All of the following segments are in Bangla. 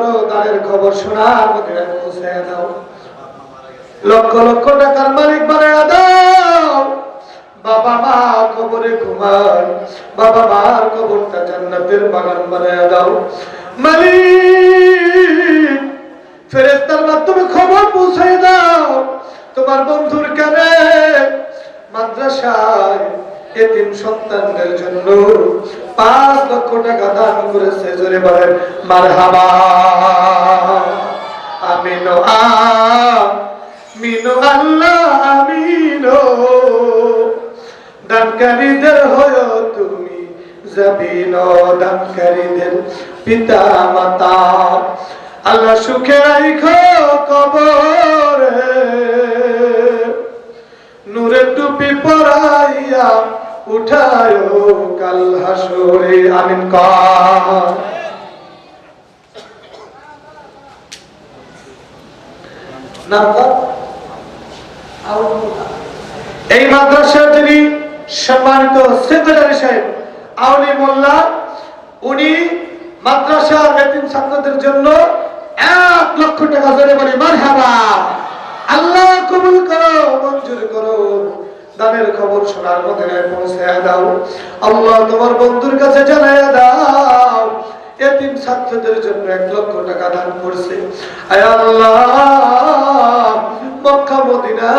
করো দানের খবর শোনার দাও। লক্ষ লক্ষ টাকার মালিক বানায় দাও। বাবা মা কবরে ঘুমায়, বাবা মার কবরটা জান্নাতের বাগান বানায় দাও। মালিক ফেরেস্তার মাধ্যমে খবর পৌঁছায় দাও। তোমার বন্ধুর কানে মাদ্রাসায় এতিম সন্তানদের জন্য পাঁচ লক্ষ টাকা দান করেছে, জোরে বলেন, মারহাবা। আমিনো আমিনো আল্লাহ, আমিনো দানকারীদের হয় তুমি জবিন দানকারীদের পিতা মাতা আল্লাহ সুখে রাখো কবরে। নূরের টুপি পরাইয়া উঠায় কাল হাসরে, আমিন? এই মাদ্রাসার যিনি সম্মানিত সেক্রেটারি সাহেব, আউলি মোল্লা, উনি মাদ্রাসার এতিম ছাত্রদের জন্য এক লক্ষ টাকা জোরে বলে মারহাবা। আল্লাহ কবুল করো, মঞ্জুর করো। দানের খবর শোনার মধ্যে পৌঁছে দাও। আল্লাহ তোমার বন্ধুর কাছে জানায় দাও। এতিম ছাত্রদের জন্য এক লক্ষ টাকা দান করছে। আয় আল্লাহ, মক্কা, মদিনা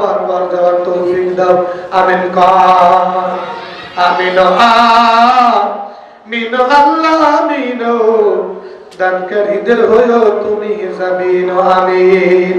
বারবার যাওয়ার তৌফিক দাও। আমিন আমিন আমিন আল্লাহ, আমিন দানকারীদের হয়েও তুমি জামিন আমিন।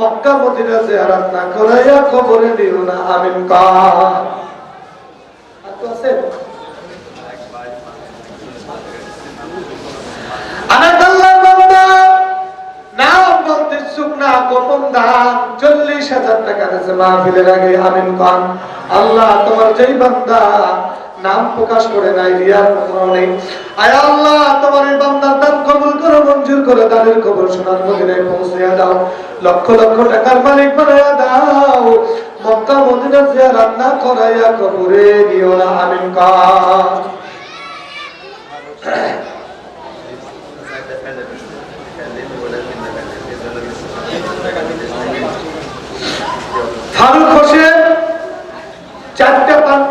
মক্কা মদিনা জিয়ারত না করাইয়া কবরে দিও না, আমিন দান, চল্লিশ হাজার টাকা মাহফিলের আগে আমিন খান আল্লাহ তোমার যেই বান্দা নাম প্রকাশ করে নাই, রিয়ার কোনো নেই। আয় আল্লাহ, তোমার এই বান্দার দান কবুল করো, মঞ্জুর করো দানের খবর শোনার মদিনায় পৌঁছে দাও। লক্ষ লক্ষ টাকার মালিক বানাইয়া দাও। মক্কা মদিনা জিয়ারাত না করাইয়া কবরে দিও না, আমিন খান ফারুক হোসেন, চারটা পান-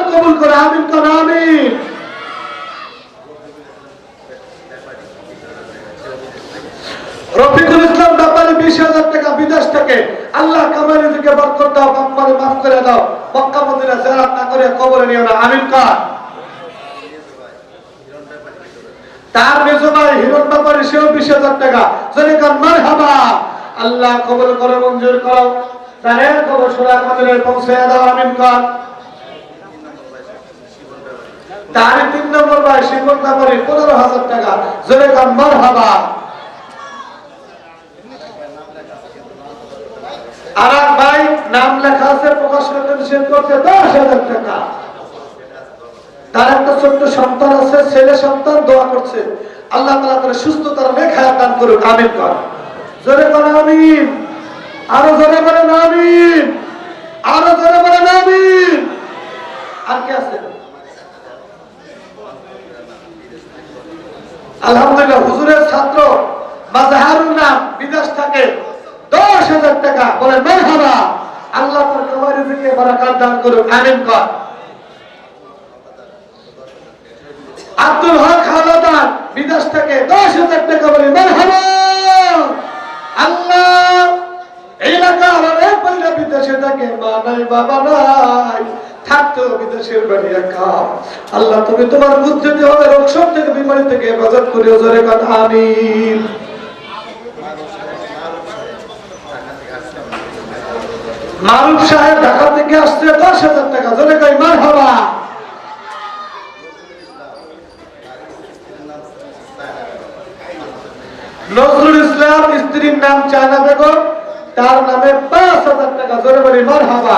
কবুল করে, আমিন কান আমিন। রফিকুল ইসলাম ব্যাপারে বিশ হাজার টাকা বিদেশ থেকে আল্লাহ কামালি থেকে বরকত দাও, বাপ্পারে মাফ করে দাও। মক্কা, মদিনা জেরাত না করে কবরে নিও না আমিন কান তার মেজো ভাই হিরণ ব্যাপারে সেও বিশ হাজার টাকা। জনে কান মার হাবা আল্লাহ কবল করে, মঞ্জুর করো। তারের খবর সোনার মদিনায় পৌঁছে দাও, আমিন কান তার তিন নম্বর ভাই শিবন ব্যাপারে পনেরো হাজার টাকা। জনে কান মার হাবা আর এক ভাই, নাম লেখা আছে, প্রকাশ করতে নিষেধ করছে, দশ হাজার টাকা। তার একটা ছোট্ট সন্তান আছে, ছেলে সন্তান, দোয়া করছে। আল্লাহ তালা তারা সুস্থতার রেখা দান করুক, আমিন কর। জোরে বলেন আমিন। আরও জোরে বলেন আমিন। আরও জোরে বলেন আমিন। আর কে আছে? আলহামদুলিল্লাহ, হুজুরের ছাত্র মাজাহারুল নাম বিদেশ থাকে, দশ হাজার টাকা বলে মেহরা আল্লাহ বারাকাত দান করুক, আমিন কর। আব্দুল হক হাওলাদার বিদেশ থেকে দশ হাজার টাকা বলে, মারহাবা, আল্লাহ এলাকার অনেক মহিলা বিদেশে থাকে, মা নাই, বাবা নাই বাড়ি একা। আল্লাহ, তুমি তোমার বুদ্ধিতে হবে, রোগ সব থেকে বিমারি থেকে হেফাজত মারুফ সাহেব ঢাকা থেকে দশ হাজার টাকা। কই মার হবা নজরুল ইসলাম স্ত্রীর নাম চায়না বেগম, তার নামে পাঁচ হাজার টাকা। জোরে বলি মার হবা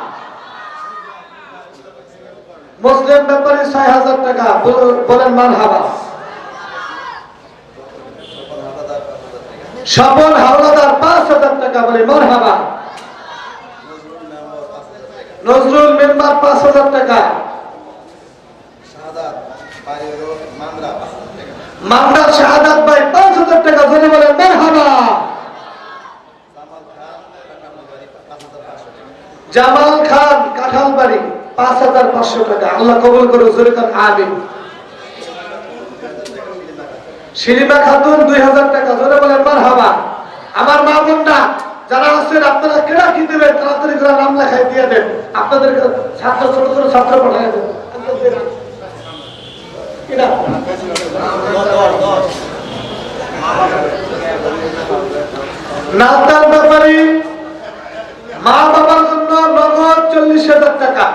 মুসলিম ব্যাপারী ছয় হাজার টাকা বলেন মার হাবা স্বপন হাওলাদার পাঁচ হাজার টাকা বলে মার হাবা নজরুল মেম্বার পাঁচ হাজার টাকা। মামদার শাহাদাত ভাই পাঁচ হাজার টাকা ধরে বলেন মার হাবা জামাল খান কাঁঠাল বাড়ি পাঁচ হাজার পাঁচশো টাকা। আল্লাহ কবল করে জোরে আমিন। শিরিমা খাতুন, দুই হাজার টাকা। ধরে বলেন মার হাবা আমার মা বোনটা যারা আছেন, আপনারা কেনা কি দেবেন? তাড়াতাড়ি করে নাম লেখাই দিয়ে দেন। আপনাদের ছাত্র, ছোট ছোট ছাত্র পাঠাই দেন। কিনা নাতার ব্যাপারে মা বাবার জন্য নগদ চল্লিশ হাজার টাকা।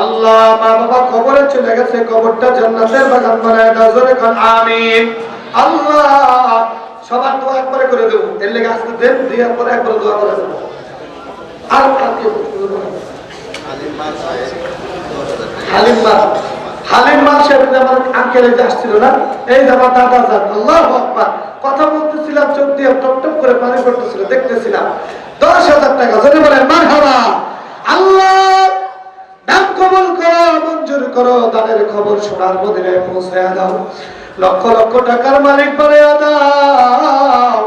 আল্লাহ মা বাবা কবরে চলে গেছে, কবরটা জান্নাতের বাগান বানায় দাও, জোরে আমিন। আল্লাহ, সবার দোয়া একবারে করে এর লেগে দেন একবার দোয়া করে আর হালিম মা হালিম মা আমার আসছিল না। এই যে দাদা যান, আল্লাহ আকবার। কথা বলতেছিলাম, চোখ দিয়ে টপ টপ করে পানি পড়তেছিল, দেখতেছিলাম। দশ হাজার টাকা যদি বলেন মার আল্লাহ কবল করো, মঞ্জুর করো দানের খবর শোনার মদিনায় পৌঁছে দাও। লক্ষ লক্ষ টাকার মালিক বানিয়ে দাও।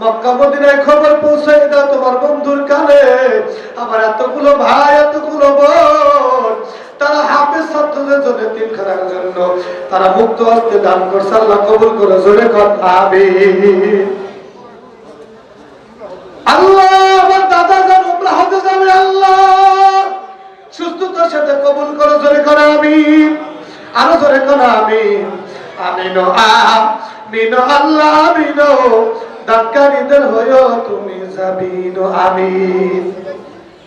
মক্কা মদিনায় খবর পৌঁছে দাও তোমার বন্ধুর কানে। আমার এতগুলো ভাই, এতগুলো বোন, তারা হাফেজ ছাত্রদের জন্য তিন খানার জন্য। তারা মুক্ত হস্তে দান করছে, আল্লাহ কবুল করে, জোরে কথা আরও জোরে করো, আমিন। আমিন আমিন আল্লাহ আমিন দানকারীদের হয়েও তুমি যাবিন আমিন।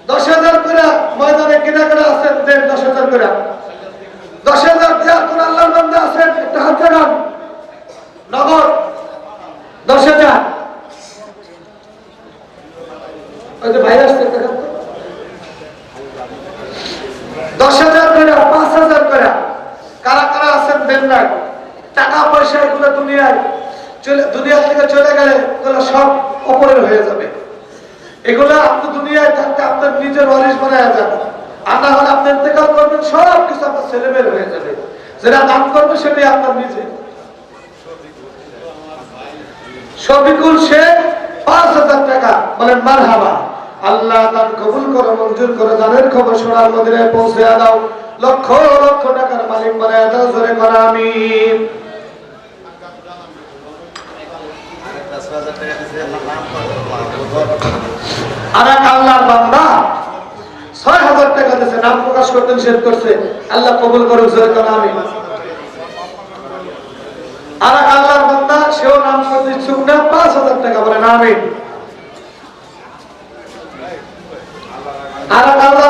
দশ হাজার করে ময়দানে কিনা করে আছেন, দেন দশ হাজার করে। দশ হাজার দেওয়ার কোন আল্লাহর বান্দা আছেন, একটা হাত দেখান নগদ দশ হাজার। ওই যে ভাই আসছে দেখান তো। দশ হাজার করে পাঁচ হাজার করে কারা কারা আছেন দেন না টাকা পয়সা এগুলো দুনিয়ায় চলে দুনিয়া থেকে চলে গেলে এগুলো সব অপরের হয়ে যাবে। এগুলো আপনি দুনিয়ায় থাকতে আপনার নিজের ওয়ারিশ বানায় যান। আর না হলে আপনি ইন্তেকাল করবেন সব কিছু আপনার ছেলেমেয়ের হয়ে যাবে। যেটা দান করবে, সেটাই আপনার নিজে। শফিকুল শেখ পাঁচ হাজার টাকা, বলেন মার হাবা আল্লাহ দান কবুল করো, মঞ্জুর করো, দানের খবর সোনার মদিনায় পৌঁছে দাও। লক্ষ লক্ষ টাকার মালিক বানায় দাও, জোরে করা, আমিন। আর এক আল্লাহ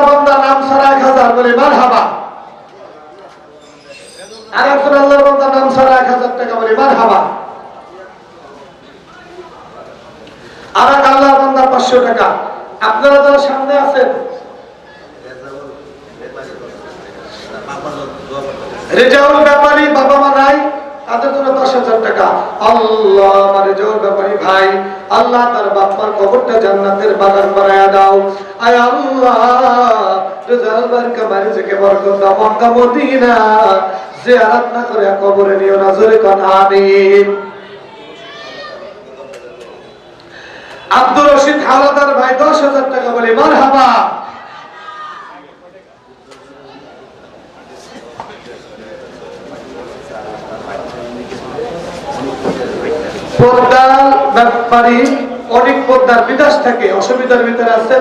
কবুল নাম ছাড়া এক হাজার বলে হাবা আর একজন আল্লাহর বান্দা, নাম ছাড়া এক হাজার টাকা বলে মার হাবা আর এক আল্লাহর বান্দা পাঁচশো টাকা। আপনারা যারা সামনে আছেন, রেজাউল ব্যাপারী বাবা মা নাই, তাদের জন্য দশ হাজার টাকা। আল্লাহ আমার রেজাউল ব্যাপারী ভাই, আল্লাহ তার বাপ্পার কবরটা জান্নাতের বাগান বানায়া দাও। আয় আল্লাহ, রেজাউল বারকা মারি বরকত দাও, মক্কা মদিনা জিয়ারত না করে কবরে নিও না, জোরে আমিন। আব্দুর রশিদ হাওলাদার ভাই দশ হাজার টাকা বলে, মারহাবা। পদ্মার ব্যাপারী অনেক পদ্মার বিদেশ থেকে, অসুবিধার ভিতরে আছে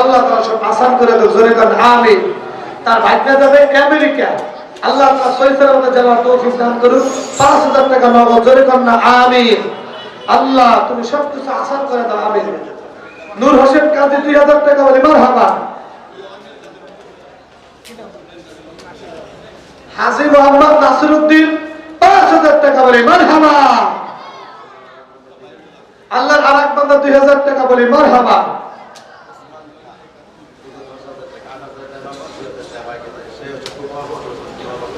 আল্লাহ সব আসান করে জোরে কান আমিন। তার ভাগ্য যাবে আমেরিকা। আল্লাহ তাআলা সহিসের মধ্যে যাওয়ার তৌফিক দান করুন পাঁচ হাজার টাকা নগদ, জোরে কান না, আমিন। আল্লাহ, তুমি সব কিছু আসান করে দাও, আমিন। নূর হোসেন কাজী দুই হাজার টাকা বলে মারহাবা হাজি মোহাম্মদ নাসিরুদ্দিন পাঁচ হাজার টাকা বলে মারহাবা আল্লাহর আর এক বান্দা দুই হাজার টাকা বলি, মার হাবা।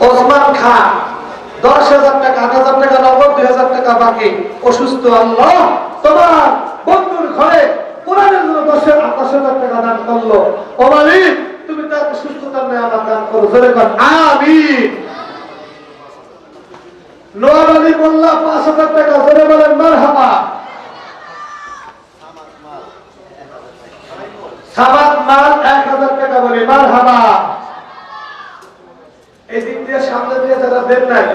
ওসমান খান দশ হাজার টাকা, আট হাজার টাকা নগদ দুই হাজার টাকা বাকি অসুস্থ আল্লাহ, তোমার বন্ধুর ঘরে কোরআনের জন্য দশ হাজার দশ হাজার টাকা দান করল। ও মালিক, তুমি তাকে সুস্থতার আমার দান করো। জোরে কর আমিন। নোয়ার আলী মোল্লা পাঁচ হাজার টাকা, জোরে বলেন মার হাবা সাবাত মাল এক হাজার টাকা বলি মার হাবা এই দিক দিয়ে সামনে দিয়ে যারা দেন নাই,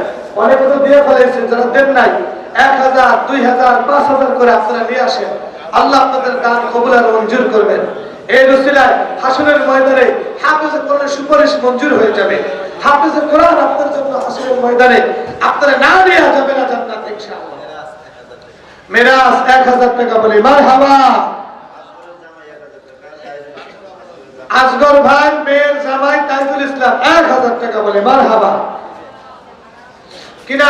অনেকে তো দিয়ে ফেলেছে যারা দেন নাই এক হাজার, দুই হাজার, পাঁচ হাজার করে আপনারা নিয়ে আসেন। আল্লাহ আপনাদের দান কবুল আর মঞ্জুর করবেন। এই রসিলায় হাসনের ময়দানে হাফেজে কোরআনের সুপারিশ মঞ্জুর হয়ে যাবে। হাফেজে কোরআন আপনার জন্য হাসনের ময়দানে আপনারা না নিয়ে যাবে না জান্নাত, ইনশাআল্লাহ। টাকা আসগর ভাই, মেয়ের জামাই ইসলাম, এক হাজার টাকা বলে মার হাবা কিনা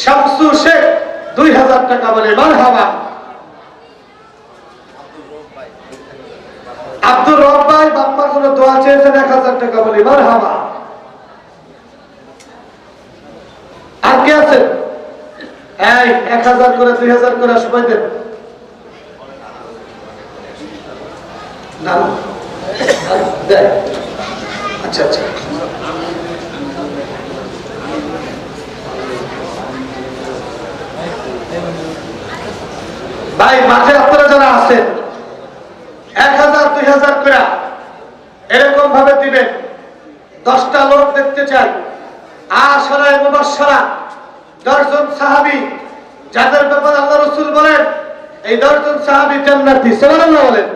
শামসু শেখ, দুই হাজার টাকা বলে মার আব্দুর রব ভাই বাপ্পার জন্য দোয়া চেয়েছেন এক হাজার টাকা বলে মার আর কে আছে? এই, এক হাজার করে, দুই হাজার করে সবাই দেন। আচ্ছা আচ্ছা। ভাই, মাঠে আপনারা যারা আছেন, এক হাজার, দুই হাজার করে এরকম ভাবে দিবেন। দশটা লোক দেখতে চাই। আশরায় মুবাসসারা দশজন সাহাবী, যাদের ব্যাপারে আল্লাহ রসুল বলেন, এই দশজন সাহাবী জান্নাতি সুবহানাল্লাহ বলেন।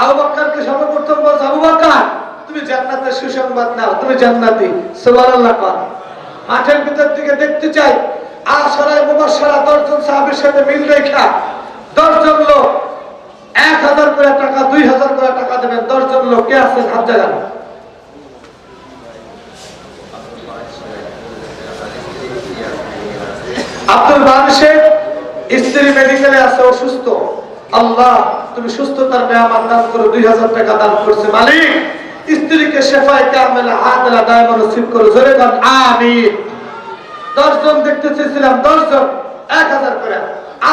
আবু বকরকে সর্বপ্রথম বলছে, আবু বকর তুমি জান্নাতের সুসংবাদ নাও, তুমি জান্নাতি, সুবহানাল্লাহ কর। মাঠের ভিতর থেকে দেখতে চাই আশরায় মুবাসসারা দশজন সাহাবীর সাথে মিল রেখা দশজন লোক, এক হাজার করে টাকা, দুই হাজার করে টাকা দেবেন। দশজন লোক, কে আছেন হাত জায়গা আব্দুল শেখ স্ত্রী মেডিকেলে আছে অসুস্থ আল্লাহ, তুমি সুস্থতার মেহমান দান করো, দুই হাজার টাকা দান করছে মালিক। স্ত্রীকে শেফায় কামেলা আদলা দায়মা নসিব করো। জোরে গান আমিন। দশজন দেখতে চেয়েছিলাম, দশজন, এক হাজার করে।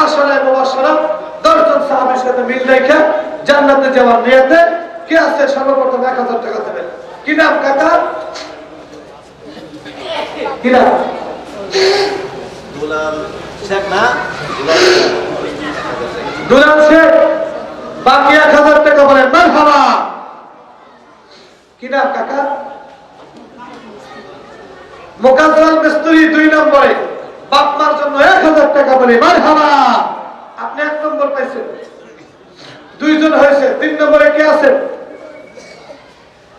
আসলে মুবাসসারা দশজন সাহাবীর সাথে মিল রেখে জান্নাতে যাওয়ার নিয়তে কে আছে সর্বপ্রথম এক হাজার টাকা দেবেন। কি নাম কাকা কি নাম? দুলাল শেখ না? দুলাল শেখ। বাকি এক হাজার টাকা বলেন মারহাবা। কি নাম কাকা? মিস্ত্রি দুই নম্বরে। বাপমার জন্য এক হাজার টাকা বলে, মারহাবা! আপনি এক নম্বর পাইছেন। দুইজন হয়েছে, তিন নম্বরে কে আছেন?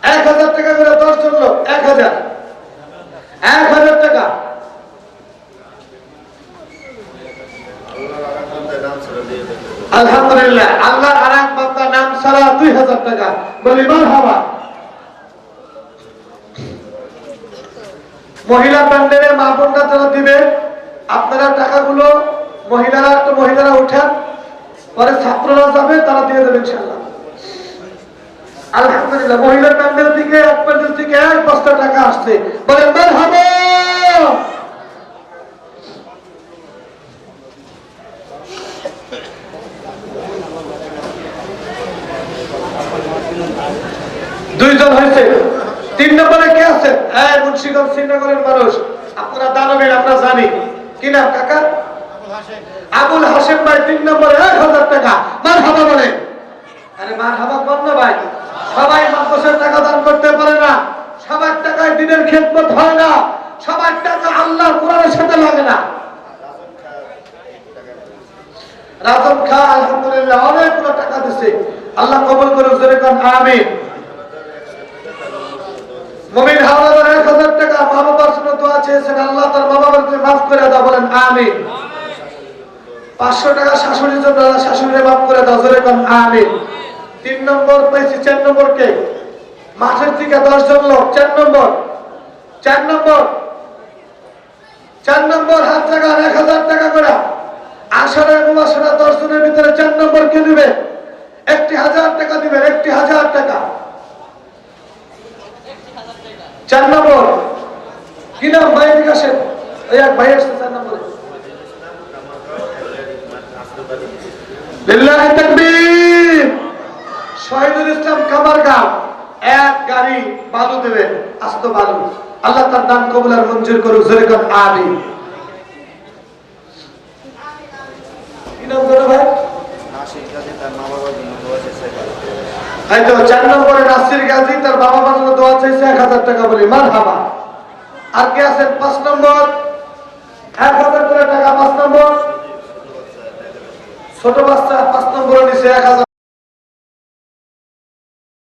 এক হাজার টাকা করে দশ জন লোক, এক হাজার। এক হাজার টাকা। আলহামদুলিল্লাহ, আল্লাহ আর এক বান্দা নাম সারা দুই হাজার টাকা। বলি, মারহাবা! মহিলা প্যান্ডেলে মা বোনরা যারা দিবে। আপনারা টাকাগুলো মহিলারা একটু মহিলারা উঠান, পরে ছাত্ররা যাবে, তারা দিয়ে দেবে ইনশাল্লাহ আলহামদুলিল্লাহ, মহিলা প্যান্ডেল দিকে এক প্যান্ডেল আসছে। বলে মারহাবা দুইজন হয়েছে। তিন নম্বরে কে আছে? হ্যাঁ মুন্সিগঞ্জ, শ্রীনগরের মানুষ। আপনারা দানবীর আমরা জানি। কি নাম, কাকা? আবুল হাসেম ভাই, তিন নম্বরে, এক হাজার টাকা। মার হাবা বলে। আরে মার হাবা কর না ভাই। সবাই মাদ্রাসার টাকা দান করতে পারে না। সবার টাকায় দিনের খেদমত হয় না। সবার টাকা আল্লাহর কোরআনের সাথে লাগে না। রাজন খা, আলহামদুলিল্লাহ, অনেকগুলো টাকা দিছে। আল্লাহ কবল করুক, জোরে কোন, আমিন। মমিন হাওলাদার এক হাজার টাকা মা বাবার জন্য দোয়া চেয়েছেন, আল্লাহ তার মা বাবার করে দাও, বলেন আমিন। পাঁচশো টাকা শাশুড়ির জন্য আল্লাহ করে দাও, জোরে কোন আমিন। তিন নম্বর পেয়েছি, চার নম্বর কে মাঠের দশ জন লোক, চার নম্বর। চার নম্বর। চার নম্বর হাত টাকা এক হাজার টাকা করে। আষাঢ় মুবাসরা দশ জনের ভিতরে চার নম্বর কে দিবে? একটি হাজার টাকা দিবেন, একটি হাজার টাকা। চার নম্বর। কি নাম? ভাই বিকাশের? ওই এক ভাই আসছে চার নম্বরে। এক গাড়ি আল্লাহ তার মঞ্জুর কি ভাই? তার এই তো চার নম্বরে নাসির গাজী, তার বাবা মার জন্য দোয়া চাইছে এক হাজার টাকা বলি। মার হাবা আর কে আছেন? পাঁচ নম্বর। এক হাজার করে টাকা, পাঁচ নম্বর। ছোট বাচ্চা, পাঁচ নম্বরে নিচে এক হাজার।